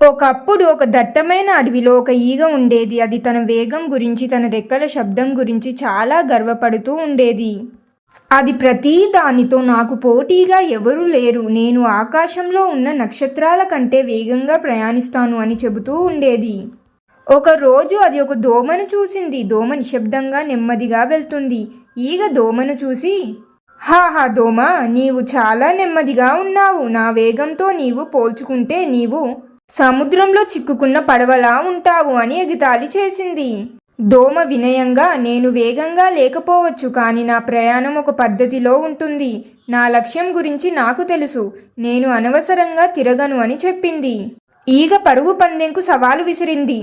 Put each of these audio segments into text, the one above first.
ఒకప్పుడు ఒక దట్టమైన అడవిలో ఒక ఈగ ఉండేది. అది తన వేగం గురించి తన రెక్కల శబ్దం గురించి చాలా గర్వపడుతూ ఉండేది. అది ప్రతి దానితో నాకు పోటీగా ఎవరూ లేరు. నేను ఆకాశంలో ఉన్న నక్షత్రాల కంటే వేగంగా ప్రయాణిస్తాను అని చెబుతూ ఉండేది. ఒక రోజు అది ఒక దోమను చూసింది. దోమ నిశ్శబ్దంగా నెమ్మదిగా వెళ్తుంది. ఈగ దోమను చూసి హాహా దోమ నీవు చాలా నెమ్మదిగా ఉన్నావు. నా వేగంతో నీవు పోల్చుకుంటే నీవు సముద్రంలో చిక్కుకున్న పడవలా ఉంటావు అని ఎగతాళి చేసింది. దోమ వినయంగా నేను వేగంగా లేకపోవచ్చు కానీ నా ప్రయాణం ఒక పద్ధతిలో ఉంటుంది. నా లక్ష్యం గురించి నాకు తెలుసు. నేను అనవసరంగా తిరగను అని చెప్పింది. ఈగ పరుగు పందెంకు సవాలు విసిరింది.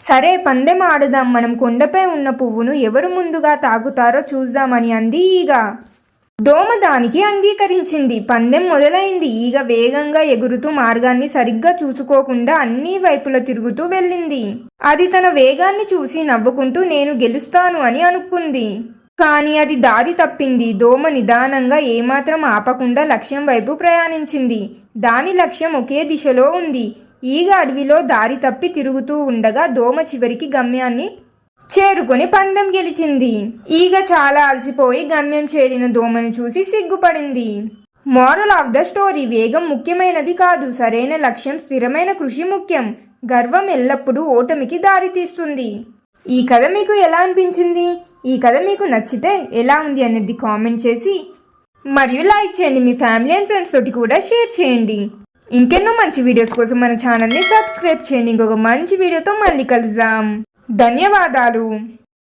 సరే పందెం ఆడదాం. మనం కొండపై ఉన్న పువ్వును ఎవరు ముందుగా తాగుతారో చూద్దామని అంది ఈగ. దోమ దానికి అంగీకరించింది. పందెం మొదలైంది. ఈగ వేగంగా ఎగురుతూ మార్గాన్ని సరిగ్గా చూసుకోకుండా అన్ని వైపుల తిరుగుతూ వెళ్ళింది. అది తన వేగాన్ని చూసి నవ్వుకుంటూ నేను గెలుస్తాను అని అనుకుంది. కానీ అది దారి తప్పింది. దోమ నిదానంగా ఏమాత్రం ఆపకుండా లక్ష్యం వైపు ప్రయాణించింది. దాని లక్ష్యం ఒకే దిశలో ఉంది. ఈగ అడవిలో దారి తప్పి తిరుగుతూ ఉండగా దోమ చివరికి గమ్యాన్ని చేరుకొని పందెం గెలిచింది. ఈగ చాలా అలసిపోయి గమ్యం చేరిన దోమను చూసి సిగ్గుపడింది. మోరల్ ఆఫ్ ద స్టోరీ వేగం ముఖ్యమైనది కాదు. సరైన లక్ష్యం స్థిరమైన కృషి ముఖ్యం. గర్వం ఎల్లప్పుడూ ఓటమికి దారితీస్తుంది. ఈ కథ మీకు ఎలా అనిపించింది? ఈ కథ మీకు నచ్చితే ఎలా ఉంది అనేది కామెంట్ చేసి మరియు లైక్ చేయండి. మీ ఫ్యామిలీ అండ్ ఫ్రెండ్స్ తోటి కూడా షేర్ చేయండి. ఇంకెన్నో మంచి వీడియోస్ కోసం మన ఛానల్ని సబ్స్క్రైబ్ చేయండి. ఇంకొక మంచి వీడియోతో మళ్ళీ కలుద్దాం. ధన్యవాదాలు.